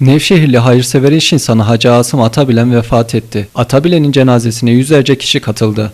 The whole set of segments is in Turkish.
Nevşehirli hayırsever iş insanı Hacı Asım Atabilen vefat etti. Atabilen'in cenazesine yüzlerce kişi katıldı.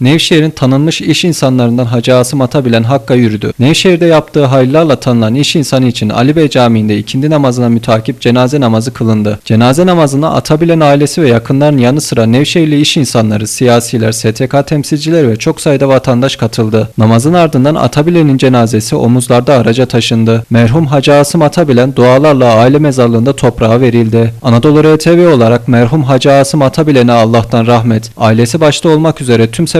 Nevşehir'in tanınmış iş insanlarından Hacı Asım Atabilen Hakk'a yürüdü. Nevşehir'de yaptığı hayırlarla tanınan iş insanı için Ali Bey Camii'nde ikindi namazına mütakip cenaze namazı kılındı. Cenaze namazına Atabilen ailesi ve yakınların yanı sıra Nevşehirli iş insanları, siyasiler, STK temsilcileri ve çok sayıda vatandaş katıldı. Namazın ardından Atabilen'in cenazesi omuzlarda araca taşındı. Merhum Hacı Asım Atabilen dualarla aile mezarlığında toprağa verildi. Anadolu RTV olarak merhum Hacı Asım Atabilen'e Allah'tan rahmet, ailesi başta olmak üzere tüm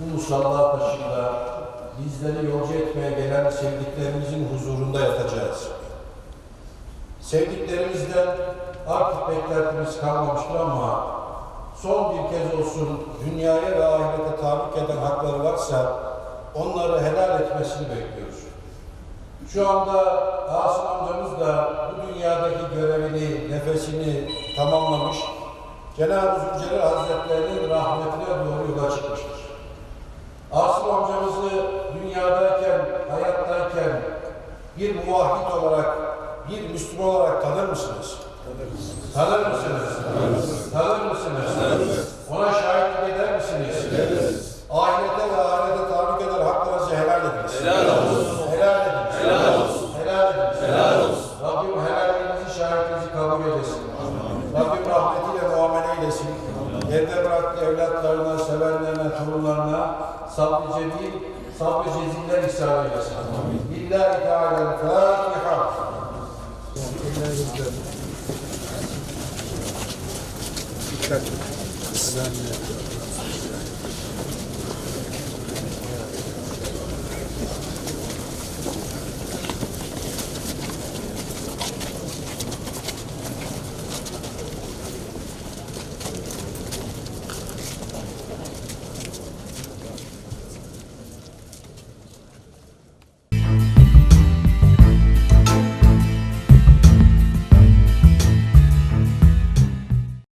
bu musalla başında bizleri yolcu etmeye gelen sevdiklerimizin huzurunda yatacağız. Sevdiklerimizden artık beklentimiz kalmamıştır ama son bir kez olsun dünyaya ve ahirete tahrik eden hakları varsa onları helal etmesini bekliyoruz. Şu anda Asım amcamız da bu dünyadaki görevini, nefesini tamamlamış. Cenab-ı Zülcelal Hazretlerinin rahmetine doğru yola çıkmıştır. Asım amcamızı dünyadayken, hayattayken bir muvahhid olarak, bir Müslüman olarak tanır mısınız? Tanır mısınız? Tanır mısınız? Ona şahitlik eder misiniz? Ahirete ve ahirete tahrik eden haklarınızı helal ediniz. Helal olsun. Helal ediniz. Helal olsun. Helal ediniz. Helal olsun. Rabbim helalliğinizi, şahitliğinizi kabul eylesin. Rabbim eylesin. Geride bıraktığı evlatlarına, sevenlerine, torunlarına sabrı cemil, sabrı ceziller ihsan eylesin. Lillahi Teala Fatiha.